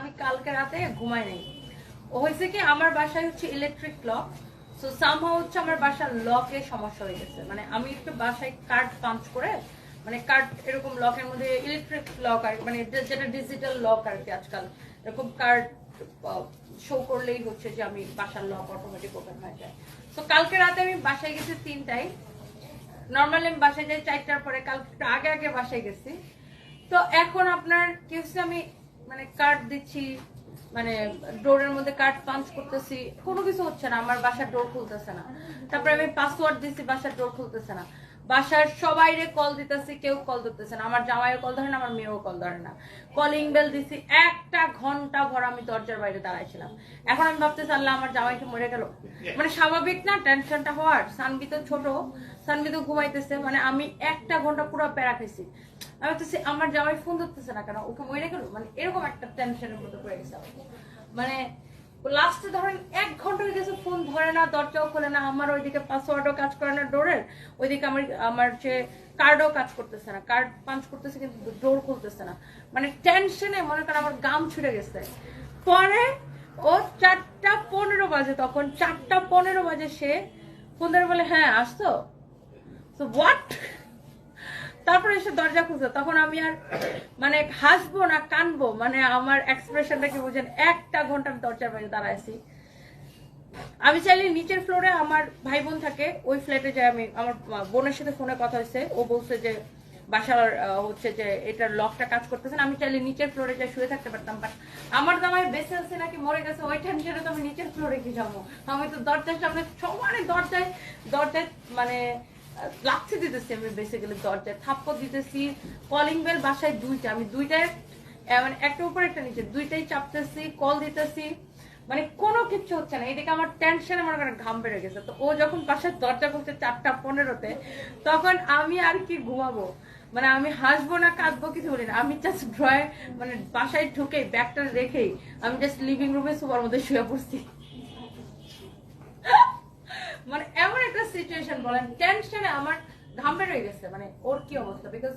আমি কালকে রাতে ঘুমাই নাই। ও হয়েছে কি, আমার বাসায় হচ্ছে ইলেকট্রিক লক সো সামহাও হচ্ছে আমার বাসার লকে সমস্যা হয়ে গেছে। মানে আমি একটু বাসায় কার্ড পাঞ্চ করে মানে কার্ড এরকম লকের মধ্যে ইলেকট্রিক লক আর মানে যেটা ডিজিটাল লক আর কি আজকাল, এরকম কার্ড শো করলেই হচ্ছে যে আমি বাসার লক অটোমেটিক ওপেন হয়ে যায়। তো কালকে রাতে আমি বাসায় গেছি তিনটায়। নর্মালি আমি বাসায় যাই চারটার পরে, কালকে একটু আগে আগে বাসায় গেছি। তো এখন আপনার কি হচ্ছে আমি মানে কার্ড দিচ্ছি মানে ডোরের মধ্যে কার্ড পাঞ্চ করতেছি, কোনো কিছু হচ্ছে না, আমার বাসার ডোর খুলতেছে না। তারপরে আমি পাসওয়ার্ড দিচ্ছি বাসার ডোর খুলতেছে না। বাসার সবাইরে কল দিতেছি, কেউ কল ধরতেছে না। আমার জামাইও কল ধরে না, আমার মেয়েও কল ধরে না। কলিং বেল দিছি, একটা ঘণ্টা ভর আমি দরজার বাইরে দাঁড়াইছিলাম। এখন আমি ভাবতেছি, আল্লাহ, আমার জামাইকে মরে গেল। মানে স্বাভাবিক না, টেনশনটা হওয়ার। সানবি তো ছোট সানবি তো ঘুমাইতেছে। মানে আমি একটা ঘণ্টা পুরো প্যারা খাইছি। আমি ভাবতেছি আমার জামাই ফোন ধরতেছে না কেন? ওকে মরে গেল মানে এরকম একটা টেনশনের মধ্যে পড়ে গেছে মানে লাস্টে ধরেন এক ঘণ্টা হয়ে গেছে ফোন ধরে না, দরজাও খোলে না, আমার ওইদিকে পাসওয়ার্ডও কাজ করে না ডোরের, ওইদিকে আমার আমার যে কার্ডও কাজ করতেছে না কার্ড পাঞ্চ করতেছে কিন্তু ডোর খুলতেছে না। মানে টেনশনে মনে করেন আমার গাম ছুটে গেছে। পরে ও চারটা পনেরো বাজে তখন, চারটা পনেরো বাজে সে ফোন ধরে বলে হ্যাঁ আসতো তো হোয়াট তারপরে এসে দরজা খুলছে, তখন আমি আর মানে হাসবো না, কানবো মানে আমার এক্সপ্রেশনটা কি বুঝেন, একটা ঘণ্টা আমি দরজার বাইরে দাঁড়াইছি আমি চাইলে নিচের ফ্লোরে আমার ভাই বোন থাকে, ওই ফ্ল্যাটে যাই আমি, আমার বোনের সাথে ফোনে কথা হয়েছে, ও বলছে যে, বাসার হচ্ছে যে, এটার লকটা কাজ করতেছে আমি চাইলে নিচের ফ্লোরে যাই শুয়ে থাকতে পারতাম বাট আমার দামায় বেঁচে আছে নাকি মরে গেছে, ওই টেনশনে তো আমি নিচের ফ্লোরে কি যাব? আমি তো দরজার সামনে সমানে দরজায় দরজায় মানে লাচ্ছি দিতেছি আমি বেসিক্যালি দরজায়, থাপ্পড় দিতেছি কলিং বেল বাসায় দুইটা, আমি দুইটায় মানে একটা উপর, একটা নিচে, দুইটাই চাপতেছি কল দিতেছি মানে কোনো কিচ্ছু হচ্ছে না। এদিকে আমার টেনশনে মনে করেন ঘাম বেড়ে গেছে। তো ও যখন পাশের দরজা খুলছে চারটা পনেরোতে, তখন আমি আর কি ঘুমাবো? মানে আমি হাসবো না, কাঁদবো কিছু বলি না। আমি জাস্ট ড্রয়ে মানে বাসায় ঢুকেই, ব্যাগটা রেখেই, আমি জাস্ট লিভিং রুমে সোফার মধ্যে শুয়ে পড়ছি। মানে এমন একটা সিচুয়েশন বলেন টেনশনে আমার ঘাম বের হয়ে গেছে মানে ওর কি অবস্থা? বিকজ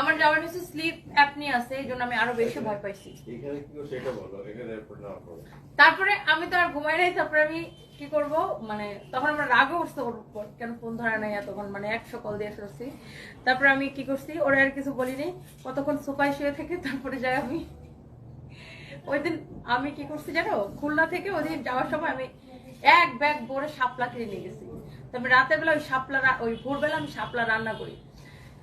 আমার যাওয়ার হচ্ছে স্লিপ অ্যাপনি আছে এই জন্য আমি আরও বেশি ভয় পাইছি। এখানে কি সেটা বলো এখানে এরপর না করো তারপরে আমি তো আর ঘুমাই নাই তারপরে আমি কি করব? মানে তখন আমরা রাগও উঠছে ওর উপর কেন ফোন ধরা নাই এতক্ষণ? মানে একশো কল দিয়ে ফেলছি তারপরে আমি কি করছি ওরা আর কিছু বলিনি। কতক্ষণ সোফায় শুয়ে থেকে তারপরে যাই আমি। ওই দিন আমি কি করছি জানো খুলনা থেকে ওই দিন যাওয়ার সময় আমি এক ব্যাগ ভরে শাপলা কিনে নিয়ে গেছি। তারপরে রাতের বেলা ওই শাপলা রা- ওই ভোরবেলা আমি শাপলা রান্না করি।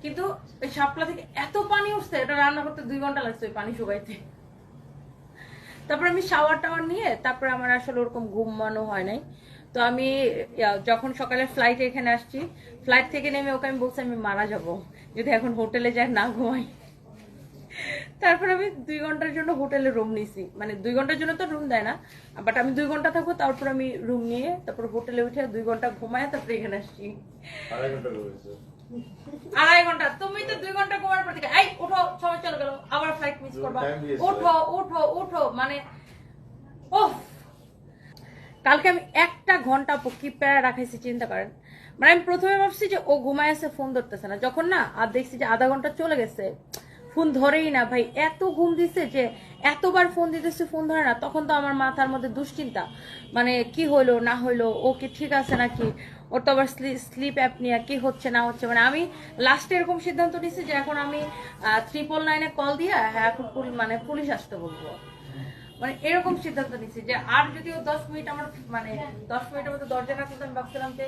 কিন্তু ওই শাপলা থেকে এত পানি উঠছে, এটা রান্না করতে দুই ঘণ্টা লাগছে ওই পানি শুকাইতে। তারপর আমি শাওয়ার টাওয়ার নিয়ে, তারপরে আমার আসলে ওরকম ঘুমানো হয় নাই। তো আমি যখন সকালে ফ্লাইটে এখানে আসছি ফ্লাইট থেকে নেমে ওকে আমি বলছি, আমি মারা যাব। যদি এখন হোটেলে যাই না ঘুমাই। তারপর আমি দুই ঘণ্টার জন্য হোটেলে রুম নিছি। মানে দুই ঘণ্টার জন্য তো রুম দেয় না বাট আমি দুই ঘণ্টা থাকব তারপর আমি রুম নিয়ে তারপর হোটেলে উঠে দুই ঘণ্টা ঘুমায় তারপরে এখানে আসছি। আড়াই ঘণ্টা আড়াই ঘণ্টা তুমি তো দুই ঘণ্টা ঘুমার পর থেকে এই উঠো সময় চলে গেল আবার ফ্লাইট মিস করবা। উঠো উঠো উঠো মানে ওহ কালকে আমি একটা ঘণ্টা কি প্যারা রাখাইছি চিন্তা করেন। মানে আমি প্রথমে ভাবছি যে ও ঘুমায় আছে ফোন ধরতেছে না। যখন না আর দেখছি যে আধা ঘণ্টা চলে গেছে ফোন ধরেই না ভাই। এত ঘুম দিছে যে এতবার ফোন দিতেছে, ফোন ধরে না, তখন তো আমার মাথার মধ্যে দুশ্চিন্তা। মানে কি হলো না হলো ও কি ঠিক আছে নাকি? ওর তো আবার স্লিপ অ্যাপ নিয়ে কি হচ্ছে, না হচ্ছে। মানে আমি লাস্টে এরকম সিদ্ধান্ত নিয়েছি যে এখন আমি ট্রিপল নাইনে কল দিয়ে এখন মানে পুলিশ আসতে বলব। মানে এরকম সিদ্ধান্ত নিচ্ছি যে আর যদি ও দশ মিনিট আমার মানে দশ মিনিটের মতো দরজা না আমি ভাবছিলাম যে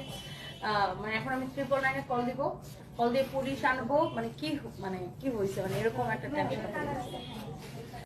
মানে এখন আমি ট্রিপল নাইনে কল দিব। কল দিয়ে পুলিশ আনব মানে কি মানে কি হয়েছে মানে এরকম একটা টেনশন